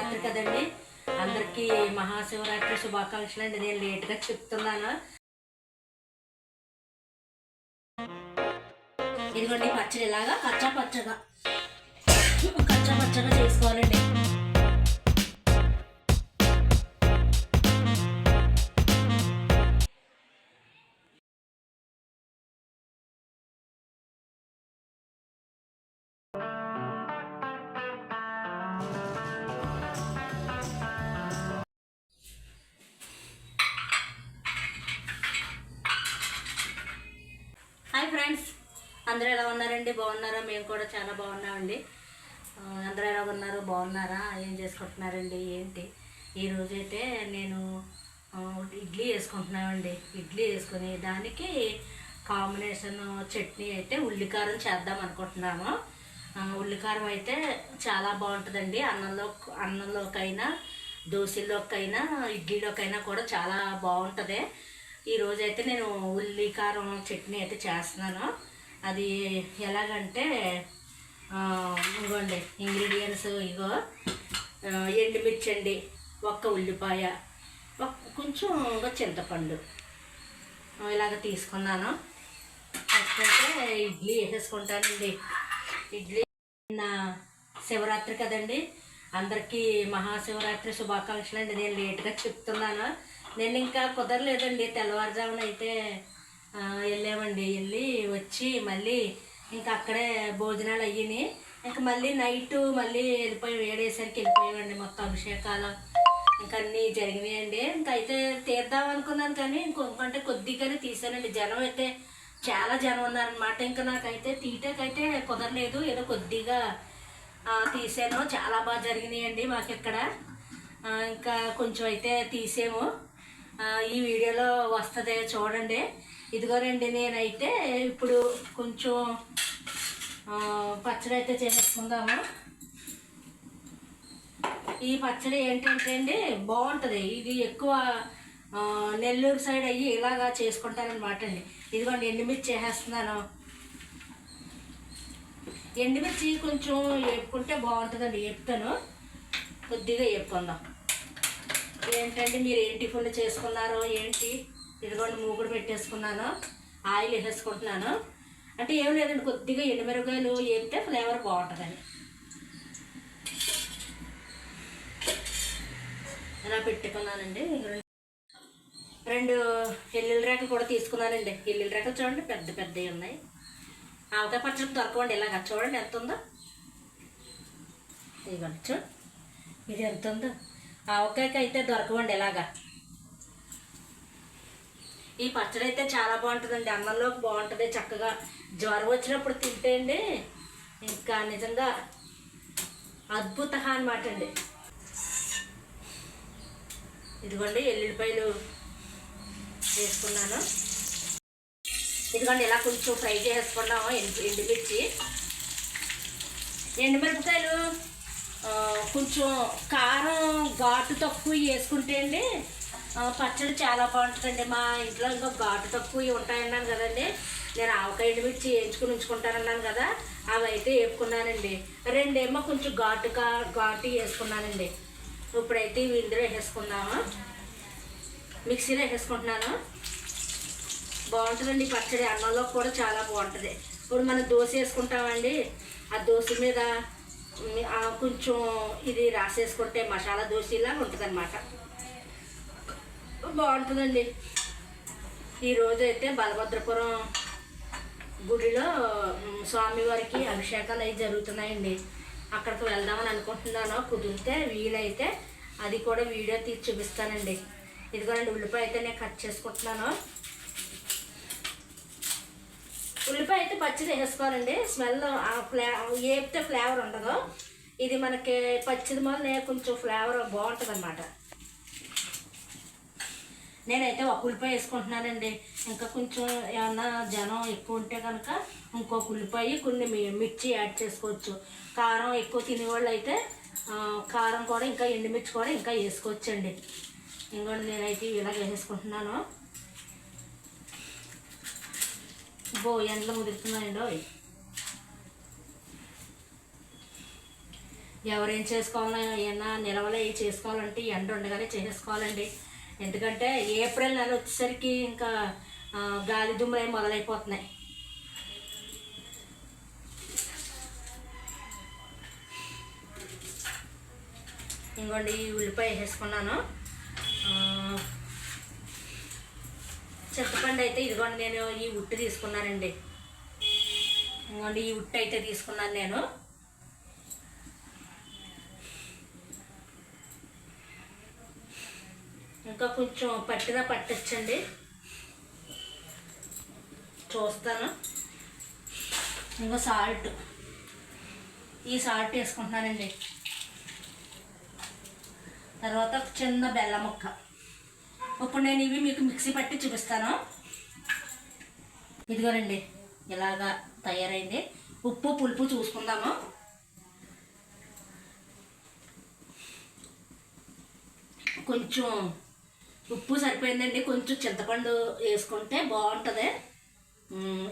శివరాత్రి కదండి. అందరికీ మహాశివరాత్రి శుభాకాంక్షలు అండి. నేను లేట్గా చెప్తున్నాను. ఇదిగోండి పచ్చడి ఇలాగా కచ్చా పచ్చగా కచ్చా పచ్చగా చేసుకోవాలండి. అందరూ ఎలా ఉన్నారండి? బాగున్నారా? మేము కూడా చాలా బాగున్నామండి. అందరూ ఎలా ఉన్నారు? బాగున్నారా? ఏం చేసుకుంటున్నారండి? ఏంటి? ఈరోజు అయితే నేను ఇడ్లీ వేసుకుంటున్నామండి. ఇడ్లీ వేసుకుని దానికి కాంబినేషన్ చట్నీ అయితే ఉల్లికారం చేద్దాం అనుకుంటున్నాము. ఉల్లికారం అయితే చాలా బాగుంటుందండి. అన్నంలో అన్నంలోకైనా దోశల్లోకైనా ఇడ్లీలోకైనా కూడా చాలా బాగుంటుంది. ఈరోజైతే నేను ఉల్లి కారం చట్నీ అయితే చేస్తున్నాను. అది ఎలాగంటే ఇంకోండి ఇదిగోండి ఇంగ్రీడియంట్స్ ఇగో ఎండుమిర్చండి ఎండుమిర్చి అండి ఒక్క ఉల్లిపాయ కొంచెం ఇంకా చింతపండు. ఇలాగ తీసుకున్నాను. ఫస్ట్ ఇడ్లీ వేసేసుకుంటానండి. ఇడ్లీ నిన్న శివరాత్రి కదండి. అందరికీ మహాశివరాత్రి శుభాకాంక్షలు అండి నేను లేట్గా చెప్తున్నాను. నేను ఇంకా కుదరలేదండి. తెల్లవారుజామున అయితే వెళ్ళామండి. వెళ్ళి వచ్చి మళ్ళీ ఇంకా అక్కడే భోజనాలు అయ్యినాయి. ఇంకా మళ్ళీ నైట్ మళ్ళీ వెళ్ళిపోయి వేడేసరికి వెళ్ళిపోయామండి మొత్తం అభిషేకాలు. ఇంకా అన్నీ జరిగినాయండి ఇంకా అయితే తీద్దాం అనుకున్నాను కానీ ఇంకొకంటే కొద్దిగానే తీసానండి. జనం అయితే చాలా జనం ఉన్నారనమాట ఇంకా నాకైతే తీయటకైతే కుదరలేదు. ఏదో కొద్దిగా తీసాను. చాలా బాగా జరిగినాయండి మాకు ఇక్కడ. ఇంకా కొంచెం అయితే తీసాము. ఈ వీడియోలో వస్తుంది చూడండి. ఇదిగోనండి నేనైతే ఇప్పుడు కొంచెం పచ్చడి అయితే చేసేసుకుందాము. ఈ పచ్చడి ఏంటంటే అండి బాగుంటుంది. ఇది ఎక్కువ నెల్లూరు సైడ్ అయ్యి ఇలాగా చేసుకుంటారనమాట అండి. ఇదిగోండి ఎండుమిర్చి చేసేస్తున్నాను. ఎండుమిర్చి కొంచెం వేపుకుంటే బాగుంటుందండి చెప్తాను కొద్దిగా వేపుకుందాం. ఏంటంటే మీరు ఏంటి ఫుల్ చేసుకున్నారో ఏంటి? ఇదిగోండి మూగుడు పెట్టేసుకున్నాను. ఆయిల్ వేసేసుకుంటున్నాను. అంటే ఏం లేదండి కొద్దిగా ఎండుమిరపకాయలు వేస్తే ఫ్లేవర్ బాగుంటుందని ఇలా పెట్టుకున్నానండి. రెండు- ఎల్లుల రేఖలు రేకలు కూడా తీసుకున్నానండి. ఎల్లుల రేఖలు చూడండి పెద్ద పెద్దవి ఉన్నాయి. ఆవకాయ పచ్చడి దొరకవండి ఇలాగ చూడండి ఎంత ఉందో. ఇదిగోండి చూడు. ఇది ఎంత ఉందో. ఆవకాయకి అయితే దొరకవండి ఇలాగా. ఈ పచ్చడి అయితే చాలా బాగుంటుందండి. అన్నంలోకి బాగుంటుంది. చక్కగా జ్వరం వచ్చినప్పుడు తింటే అండి ఇంకా నిజంగా అద్భుత అనమాట అండి. ఇదిగోండి ఎల్లుల్లిపాయలు వేసుకున్నాను. ఇదిగోండి ఇలా కొంచెం ఫ్రై చేసుకున్నాము. ఎండు ఎండుమిర్చి. ఎండుమిరపకాయలు కొంచెం కారం ఘాటు తక్కువ వేసుకుంటే అండి పచ్చడి చాలా బాగుంటుందండి. మా ఇంట్లో ఇంకా ఘాటు తక్కువ ఉంటాయన్నాను కదండి. నేను ఆవకాయ ఎండుమిర్చి వేయించుకుని ఉంచుకుంటానన్నాను కదా అవి అయితే వేపుకున్నానండి. రెండేమో కొంచెం ఘాటుగా ఘాటు వేసుకున్నానండి. ఇప్పుడైతే ఇవి ఇందులో వేసేసుకుందాము? మిక్సీలో వేసేసుకుంటున్నాను. బాగుంటుందండి పచ్చడి. అన్నంలో కూడా చాలా బాగుంటుంది. ఇప్పుడు మనం దోశ వేసుకుంటామండి. ఆ దోశ మీద కొంచెం ఇది రాసేసుకుంటే మసాలా దోశ ఇలా ఉంటుంది బాగుంటుందండి. ఈరోజు అయితే బలభద్రపురం గుడిలో స్వామివారికి అభిషేకాలు అవి జరుగుతున్నాయండి. అక్కడికి వెళ్దామని అనుకుంటున్నాను. కుదిరితే వీలైతే అది కూడా వీడియో తీసి చూపిస్తానండి. ఇదిగోనండి ఉల్లిపాయ అయితే నేను కట్ చేసుకుంటున్నాను. ఉల్లిపాయ అయితే పచ్చిది వేసుకోవాలండి. స్మెల్ ఆ ఫ్లే ఏపితే ఫ్లేవర్ ఉండదు. ఇది మనకి పచ్చిది మొదలనే కొంచెం ఫ్లేవర్ బాగుంటుంది అన్నమాట నేనైతే ఒక ఉల్లిపాయ వేసుకుంటున్నానండి. ఇంకా కొంచెం ఏమన్నా జనం ఎక్కువ ఉంటే కనుక ఇంకొక ఉల్లిపాయ కొన్ని మి- మిర్చి యాడ్ చేసుకోవచ్చు. కారం ఎక్కువ తినేవాళ్ళు అయితే కారం కూడా ఇంకా ఎండుమిర్చి కూడా ఇంకా వేసుకోవచ్చండి. ఇంకోటి నేనైతే ఇలాగ వేసేసుకుంటున్నాను బో ఎండలు ముదురుతున్నాయండి. ఓయ్ ఎవరేం చేసుకోవాలన్నా ఏమన్నా నిలవలే చేసుకోవాలంటే ఎండ ఉండగానే చేసుకోవాలండి. ఎందుకంటే ఏప్రిల్ నెల వచ్చేసరికి ఇంకా గాలి దుమ్ములు అవి మొదలైపోతున్నాయి. ఇంకోండి ఈ ఉల్లిపాయ వేసుకున్నాను ఆ, చింతపండు అయితే ఇదిగోండి నేను ఈ ఉట్టు తీసుకున్నానండి. ఇదిగోండి ఈ ఉట్టు అయితే తీసుకున్నాను నేను ఇంకా కొంచెం పట్టినా పట్టచ్చండి. చూస్తాను. ఇంకో సాల్ట్. ఈ సాల్ట్ వేసుకుంటున్నానండి. తర్వాత చిన్న బెల్లం ముక్క. ఇప్పుడు నేను ఇవి మీకు మిక్సీ పట్టి చూపిస్తాను. ఇదిగోనండి ఇలాగా తయారైంది. ఉప్పు పులుపు చూసుకుందాము. కొంచెం ఉప్పు సరిపోయిందండి. కొంచెం చింతపండు వేసుకుంటే బాగుంటుంది.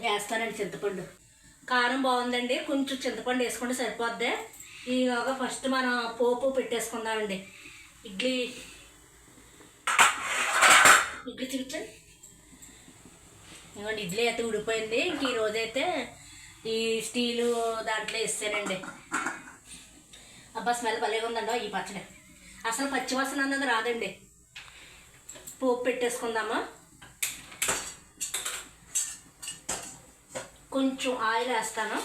వేస్తానండి చింతపండు. కారం బాగుందండి. కొంచెం చింతపండు వేసుకుంటే సరిపోద్ది. ఈలోగా ఫస్ట్ మనం పోపు పెట్టేసుకుందామండి. ఇడ్లీ. ఇడ్లీ చూపించండి ఇవ్వండి ఇడ్లీ అయితే ఉడిపోయింది ఇంక ఈరోజైతే ఈ స్టీలు దాంట్లో వేస్తానండి. అబ్బా స్మెల్ భలేగా ఉందండి ఈ పచ్చడి. అసలు పచ్చివాసన అన్నది రాదండి. పోపు పెట్టేసుకుందామా? కొంచెం ఆయిల్ వేస్తాను.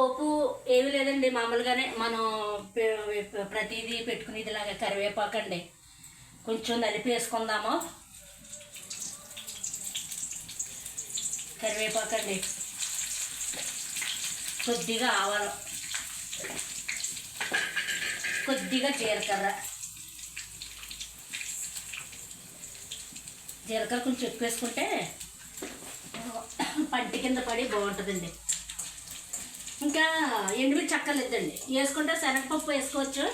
పోపు ఏమి లేదండి మామూలుగానే మనం ప్రతిదీ పెట్టుకునేది ఇలాగే కరివేపాకండి. కొంచెం నలిపి వేసుకుందాము. కరివేపాకండి. కొద్దిగా ఆవాలు. కొద్దిగా జీలకర్ర. జీలకర్ర కొంచెం ఎక్కువ వేసుకుంటే పంటి కింద పడి బాగుంటుందండి. ఇంకా ఎండుమిర్చి చక్కలేదండి వేసుకుంటే శనగపప్పు వేసుకోవచ్చు.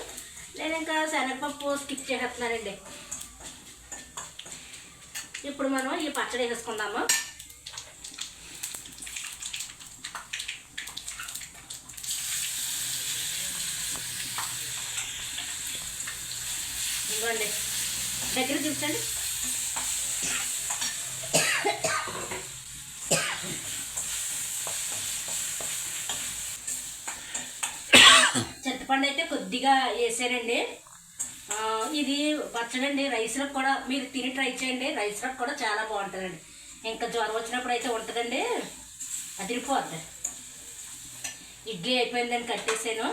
నేను ఇంకా శనగపప్పు స్కిప్ చేసేస్తున్నానండి. ఇప్పుడు మనం ఈ పచ్చడి వేసుకుందాము ఇవ్వండి దగ్గర చూపించండి చింతపండు అయితే కొద్దిగా వేసానండి ఇది పచ్చడండి. రైస్లకు కూడా మీరు తిని ట్రై చేయండి. రైస్లకు కూడా చాలా బాగుంటుందండి. ఇంకా జ్వరం వచ్చినప్పుడు అయితే ఉంటుందండి. అదిరిపోద్ది. ఇడ్లీ అయిపోయిందని కట్టేసాను.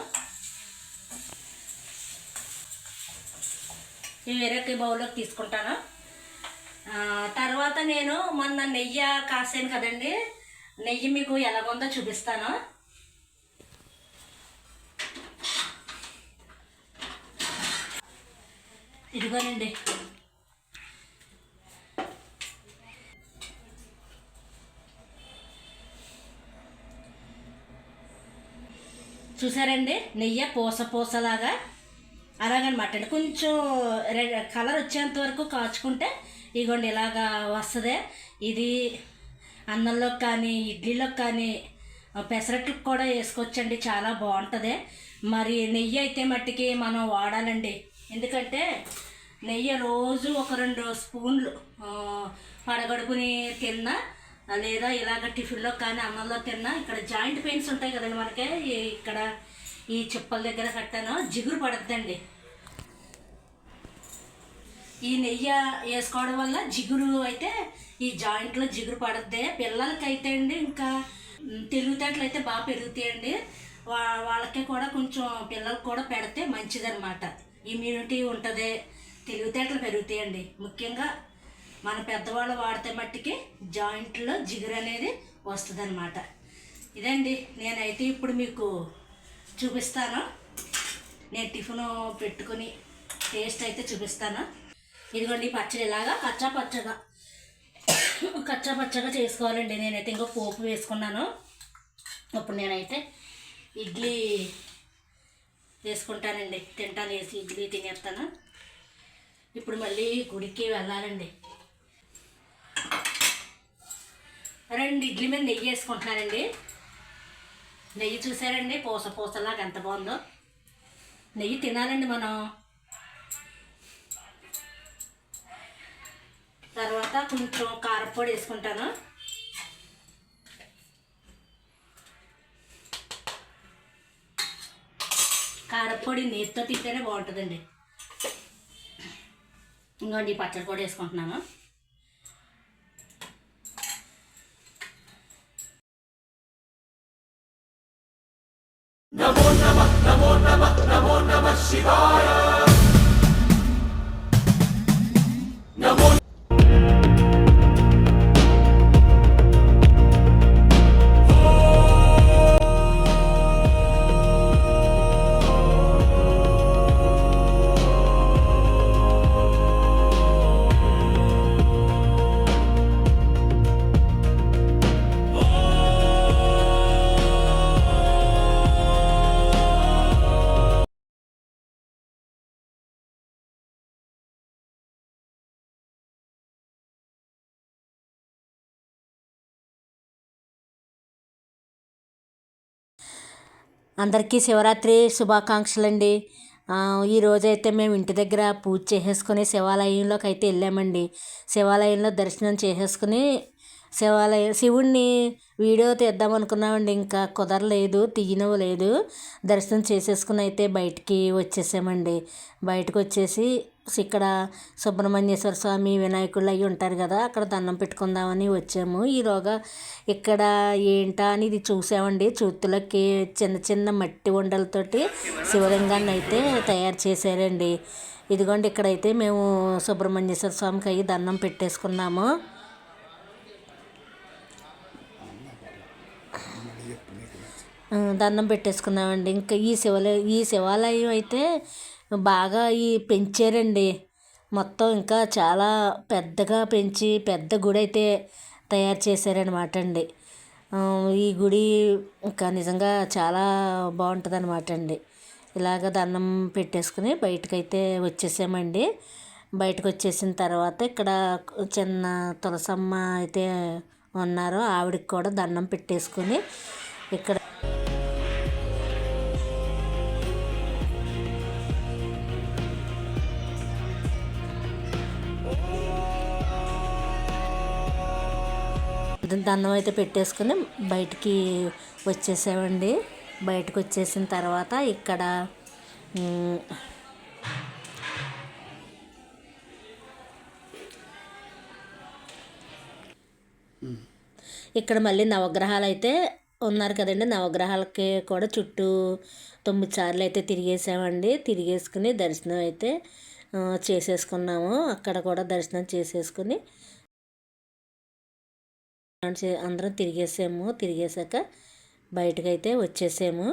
ఇవి వేరే బౌల్లోకి తీసుకుంటాను. తర్వాత నేను మొన్న నెయ్యి కాసాను కదండి. నెయ్యి మీకు ఎలాగుందో చూపిస్తాను. ఇదిగోనండి. చూసారండి? నెయ్యి పూస పూసలాగా అలాగనమాట అండి కొంచెం రెడ్ కలర్ వచ్చేంత వరకు కాచుకుంటే ఇదిగోండి ఇలాగా వస్తుంది. ఇది అన్నంలోకి కానీ ఇడ్లీలోకి కానీ పెసరట్లకు కూడా వేసుకోవచ్చండి. చాలా బాగుంటుంది. మరి నెయ్యి అయితే మట్టికి మనం వాడాలండి. ఎందుకంటే నెయ్యి రోజు ఒక రెండు స్పూన్లు పడగడుకుని తిన్నా లేదా ఇలాగ టిఫిన్లో కానీ అన్నంలో తిన్నా ఇక్కడ జాయింట్ పెయిన్స్ ఉంటాయి కదండి మనకి ఇక్కడ ఈ చిప్పల దగ్గర కట్టాను జిగురు పడద్దండి. ఈ నెయ్యి వేసుకోవడం వల్ల జిగురు అయితే ఈ జాయింట్లో జిగురు పడద్ది. పిల్లలకైతే అండి ఇంకా మ్, తెలివితేటలు అయితే బాగా పెరుగుతాయండి. వా వాళ్ళకి కూడా కొంచెం పిల్లలకు కూడా పెడితే మంచిదన్నమాట. ఇమ్యూనిటీ ఉంటుంది. తెలివితేటలు పెరుగుతాయండి. ముఖ్యంగా మన పెద్దవాళ్ళు వాడితే మట్టికి జాయింట్లో జిగురు అనేది వస్తుందన్నమాట. ఇదండి. నేనైతే ఇప్పుడు మీకు చూపిస్తాను. నేను టిఫిన్ పెట్టుకుని టేస్ట్ అయితే చూపిస్తాను. ఇదిగోండి పచ్చడి ఇలాగా కచ్చా పచ్చగా కచ్చా పచ్చగా చేసుకోవాలండి. నేనైతే ఇంకో పోపు వేసుకున్నాను. ఇప్పుడు నేనైతే ఇడ్లీ వేసుకుంటానండి తింటాను వేసి ఇడ్లీ తినేస్తాను. ఇప్పుడు మళ్ళీ గుడికి వెళ్ళాలండి. రెండు ఇడ్లీ మీద నెయ్యి వేసుకుంటున్నానండి. నెయ్యి చూసారండి? పూస పూసలాగా ఎంత బాగుందో. నెయ్యి తినాలండి మనం. తర్వాత కొంచెం కారపొడి వేసుకుంటాను. కారపొడి నీరుతో తింటేనే బాగుంటుందండి. ఇంకోండి ఈ పచ్చడి కూడా వేసుకుంటున్నాను. అందరికీ శివరాత్రి శుభాకాంక్షలు అండి ఈ మేము ఇంటి దగ్గర పూజ చేసేసుకుని శివాలయంలోకి అయితే వెళ్ళామండి. శివాలయంలో దర్శనం చేసేసుకుని శివాలయం శివుణ్ణి వీడియో తీద్దాం అనుకున్నామండి ఇంకా కుదరలేదు తీయనివ్వలేదు. దర్శనం చేసేసుకుని అయితే బయటికి వచ్చేసామండి. బయటకు వచ్చేసి ఇక్కడ సుబ్రహ్మణ్యేశ్వర స్వామి వినాయకుళ్ళు అవి ఉంటారు కదా అక్కడ దండం పెట్టుకుందామని వచ్చాము. ఈలోగా ఇక్కడ ఏంటా అని ఇది చూసామండి. చూతులకి చిన్న చిన్న మట్టి ఉండలతోటి శివలింగాన్ని అయితే తయారు చేశారండి. ఇదిగోండి ఇక్కడైతే మేము సుబ్రహ్మణ్యేశ్వర స్వామికి అయ్యి దండం పెట్టేసుకున్నాము. దండం పెట్టేసుకున్నామండి. ఇంకా ఈ శివాలయం ఈ శివాలయం అయితే బాగా ఈ పెంచారండి. మొత్తం ఇంకా చాలా పెద్దగా పెంచి పెద్ద గుడి అయితే తయారు చేశారనమాట అండి. ఈ గుడి ఇంకా నిజంగా చాలా బాగుంటుంది అనమాట అండి ఇలాగ దండం పెట్టేసుకుని బయటకైతే వచ్చేసామండి. బయటకు వచ్చేసిన తర్వాత ఇక్కడ చిన్న తులసమ్మ అయితే ఉన్నారు. ఆవిడకి కూడా దండం పెట్టేసుకుని ఇక్కడ దండం అయితే పెట్టేసుకుని బయటికి వచ్చేసామండి. బయటకు వచ్చేసిన తర్వాత ఇక్కడ ఇక్కడ మళ్ళీ నవగ్రహాలు అయితే ఉన్నారు కదండి. నవగ్రహాలకి కూడా చుట్టూ తొమ్మిది సార్లు అయితే తిరిగేసామండి. తిరిగేసుకుని దర్శనం అయితే చేసేసుకున్నాము. అక్కడ కూడా దర్శనం చేసేసుకుని అందరం తిరిగేసాము. తిరిగేసాక బయటకైతే వచ్చేసాము.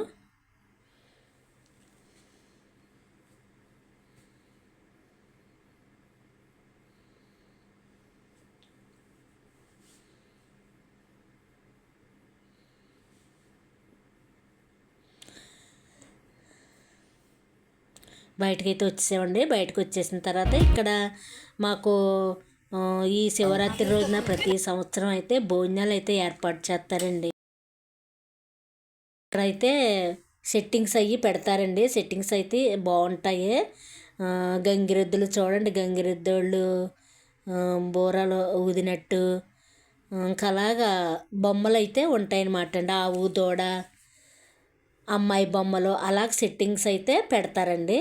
బయటకైతే వచ్చేసామండి. బయటకు వచ్చేసిన తర్వాత ఇక్కడ మాకు ఈ శివరాత్రి రోజున ప్రతి సంవత్సరం అయితే భోజనాలు అయితే ఏర్పాటు చేస్తారండి. ఇక్కడైతే సెట్టింగ్స్ అయ్యి పెడతారండి. సెట్టింగ్స్ అయితే బాగుంటాయి. గంగిరెద్దులు చూడండి. గంగిరెద్దుళ్ళు బూరలు ఊదినట్టు. ఇంకా అలాగా బొమ్మలు అయితే ఉంటాయన్నమాట అండి. ఆవు దూడ అమ్మాయి బొమ్మలు అలాగ సెట్టింగ్స్ అయితే పెడతారండి.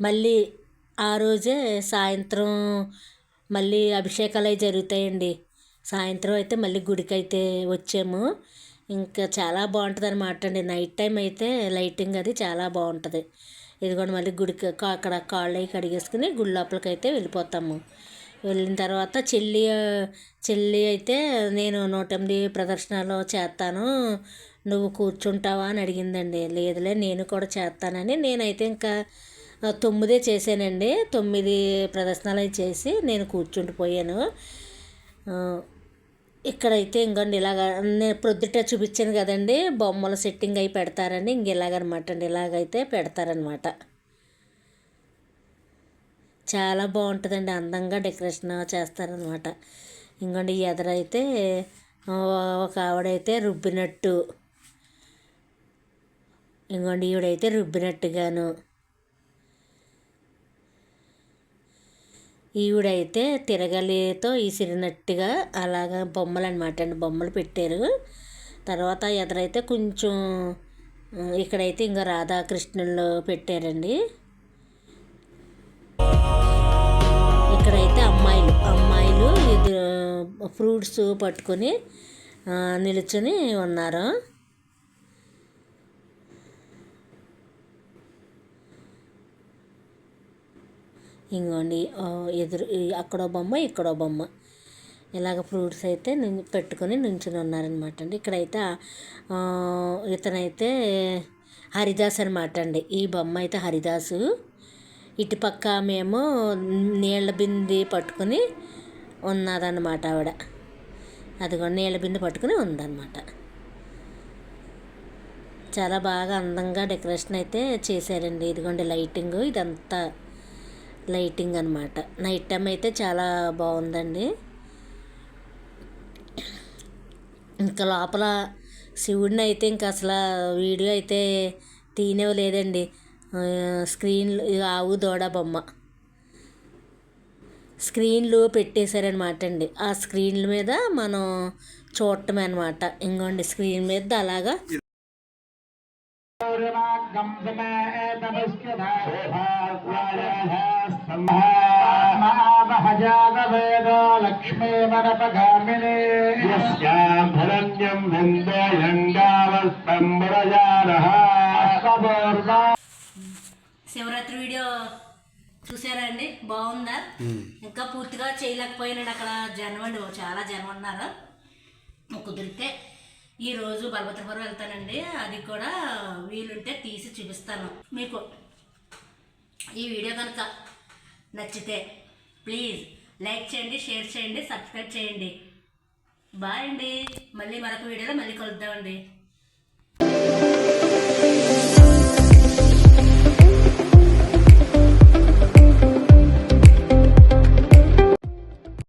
మళ్ళీ ఆ రోజే సాయంత్రం మళ్ళీ అభిషేకాలు అవి జరుగుతాయండి. సాయంత్రం అయితే మళ్ళీ గుడికి అయితే వచ్చాము. ఇంకా చాలా బాగుంటుంది అనమాట అండి. నైట్ టైం అయితే లైటింగ్ అది చాలా బాగుంటుంది. ఇదిగోండి మళ్ళీ గుడికి కా- అక్కడ కాళ్ళు అవి కడిగేసుకుని గుడి లోపలికి అయితే వెళ్ళిపోతాము. వెళ్ళిన తర్వాత చెల్లి చెల్లి అయితే నేను నూట ఎనిమిది ప్రదర్శనలో చేస్తాను. నువ్వు కూర్చుంటావా అని అడిగిందండి. లేదులే నేను కూడా చేస్తానని నేనైతే ఇంకా తొమ్మిదే చేశానండి. తొమ్మిది ప్రదర్శనలు అవి చేసి నేను కూర్చుండిపోయాను. ఇక్కడైతే ఇంకోండి ఇలాగ నేను ప్రొద్దుట చూపించాను కదండి. బొమ్మల సెట్టింగ్ అయి పెడతారని ఇంక ఇలాగనమాట అండి. ఇలాగైతే పెడతారనమాట. చాలా బాగుంటుందండి. అందంగా డెకరేషన్ చేస్తారనమాట. ఇంకోండి ఈ ఎదరైతే ఒక ఆవిడైతే రుబ్బినట్టు. ఇంకోండి ఈవిడైతే రుబ్బినట్టుగాను. ఈవిడైతే తిరగలితో ఇసిరినట్టుగా అలాగా బొమ్మలు అనమాట అండి. బొమ్మలు పెట్టారు. తర్వాత ఎదురైతే కొంచెం ఇక్కడైతే ఇంకా రాధాకృష్ణులు పెట్టారండి. ఇక్కడైతే అమ్మాయిలు అమ్మాయిలు ఇది ఫ్రూట్స్ పట్టుకొని నిలుచుని ఉన్నారు. ఇంగోండి ఎదురు అక్కడో బొమ్మ ఇక్కడో బొమ్మ. ఇలాగ ఫ్రూట్స్ అయితే పెట్టుకొని నించుని ఉన్నారనమాట అండి. ఇక్కడైతే ఇతనైతే హరిదాస్ అనమాట అండి. ఈ బొమ్మ అయితే హరిదాసు. ఇటుపక్క మేము నీళ్ళ బింది పట్టుకుని ఉన్నదన్నమాట ఆవిడ. అదిగో నీళ్ళ బింది పట్టుకుని ఉందన్నమాట. చాలా బాగా అందంగా డెకరేషన్ అయితే చేశారండి. ఇదిగోండి లైటింగ్ ఇదంతా లైటింగ్ అనమాట నైట్ టైం అయితే చాలా బాగుందండి. ఇంకా లోపల శివుడిని అయితే ఇంకా అసలు వీడియో అయితే తీయనివ్వలేదండి. లేదండి స్క్రీన్లు ఆవు దూడ బొమ్మ. స్క్రీన్లు పెట్టేశారనమాట అండి. ఆ స్క్రీన్ల మీద మనం చూడటమే అనమాట ఇంకోండి స్క్రీన్ మీద అలాగా శివరాత్రి వీడియో చూసారా అండి? బాగుందా? ఇంకా పూర్తిగా చేయలేకపోయినాడు అక్కడ జనం అండి చాలా జనం ఉన్నారు. కుదిరితే ఈరోజు బలభద్రపురం వెళ్తానండి. అది కూడా వీలుంటే తీసి చూపిస్తాను మీకు. ఈ వీడియో కనుక నచ్చితే ప్లీజ్ లైక్ చేయండి షేర్ చేయండి సబ్స్క్రైబ్ చేయండి. బాయ్ అండి. మళ్ళీ మరొక వీడియోలో మళ్ళీ కలుద్దామండి.